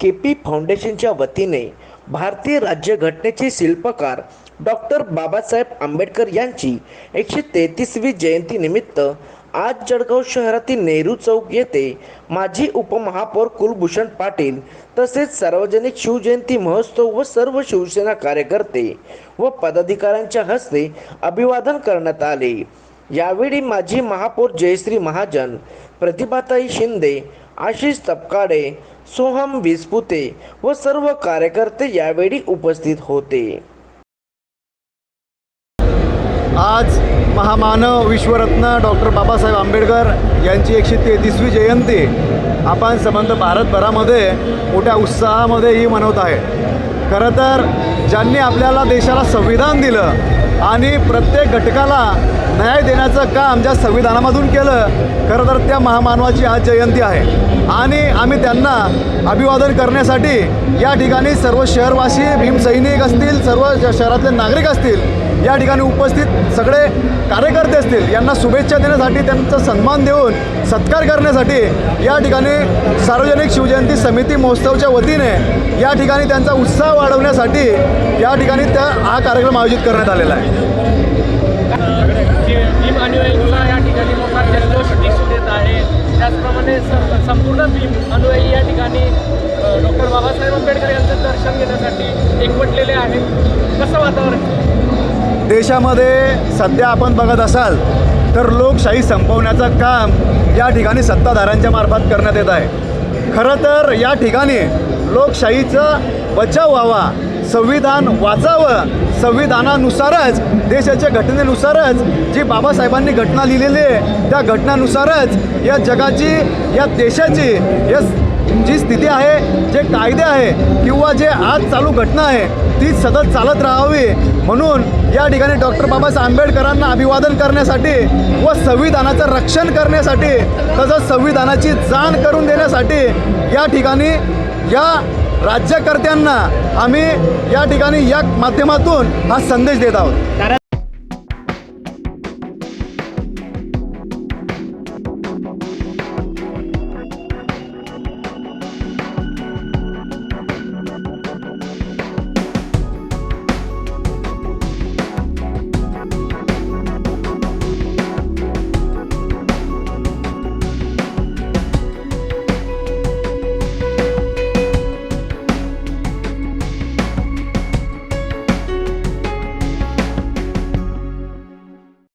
के P फाउंडेशनच्या वतीने भारतीय राज्यघटनेचे शिल्पकार डॉक्टर बाबासाहेब आंबेडकर यांची एकशे तेहतीसवी जयंतीनिमित्त आज जळगाव शहरातील नेहरू चौक येथे माजी उपमहापौर कुलभूषण पाटील तसेच सार्वजनिक शिवजयंती महोत्सव व सर्व शिवसेना कार्यकर्ते व पदाधिकाऱ्यांच्या हस्ते अभिवादन करण्यात आले. यावेळी माजी महापौर जयश्री महाजन प्रतिभाताई शिंदे आशिष तपकाडे सोहम विसपुते व सर्व कार्यकर्ते यावेळी उपस्थित होते. आज महामानव विश्वरत्न डॉक्टर बाबासाहेब आंबेडकर यांची एकशे तेहतीसवी जयंती आपण संबंध भारतभरामध्ये मोठ्या उत्साहामध्ये ही मनवत आहे. खरं तर ज्यांनी आपल्याला देशाला संविधान दिलं आणि प्रत्येक घटकाला न्याय देण्याचं काम ज्या संविधानामधून केलं खरं तर त्या महामानवाची आज जयंती आहे. आणि आम्ही त्यांना अभिवादन करण्यासाठी या ठिकाणी सर्व शहरवासी भीमसैनिक असतील सर्व शहरातले नागरिक असतील या ठिकाणी उपस्थित सगळे कार्यकर्ते असतील यांना शुभेच्छा देण्यासाठी त्यांचा सन्मान देऊन सत्कार करण्यासाठी या ठिकाणी सार्वजनिक शिवजयंती समिती महोत्सवच्या वतीने या ठिकाणी त्यांचा उत्साह वाढवण्यासाठी या ठिकाणी त्या हा कार्यक्रम आयोजित करण्यात आलेला आहे. जे भीम अनुयायींना या ठिकाणी मोठा जल्लोष दिसून येत आहे. त्याचप्रमाणे स- संपूर्ण भीम अनुयायी या ठिकाणी डॉक्टर बाबासाहेब आंबेडकर यांचं दर्शन घेण्यासाठी एकवटलेले आहेत कसं वातावरण? देशामध्ये सध्या आपण बघत असाल तर लोकशाही संपवण्याचं काम या ठिकाणी सत्ताधाऱ्यांच्या मार्फत करण्यात येत आहे. खरं तर या ठिकाणी लोकशाहीचा बचाव व्हावा संविधान वाचावं. संविधानानुसारच देशाच्या घटनेनुसारच जी बाबासाहेबांनी घटना लिहिलेली आहे त्या घटनानुसारच या जगाची या देशाची या जी स्थिती आहे जे कायदे आहे किंवा जे आज चालू घटना आहे ती सतत चालत राहावी. म्हणून या ठिकाणी डॉक्टर बाबासाहेब आंबेडकरांना अभिवादन करण्यासाठी व संविधानाचं रक्षण करण्यासाठी तसंच संविधानाची जाण करून देण्यासाठी या ठिकाणी या राज्यकर्त्यांना आम्ही या ठिकाणी या माध्यमातून हा संदेश देत आहोत.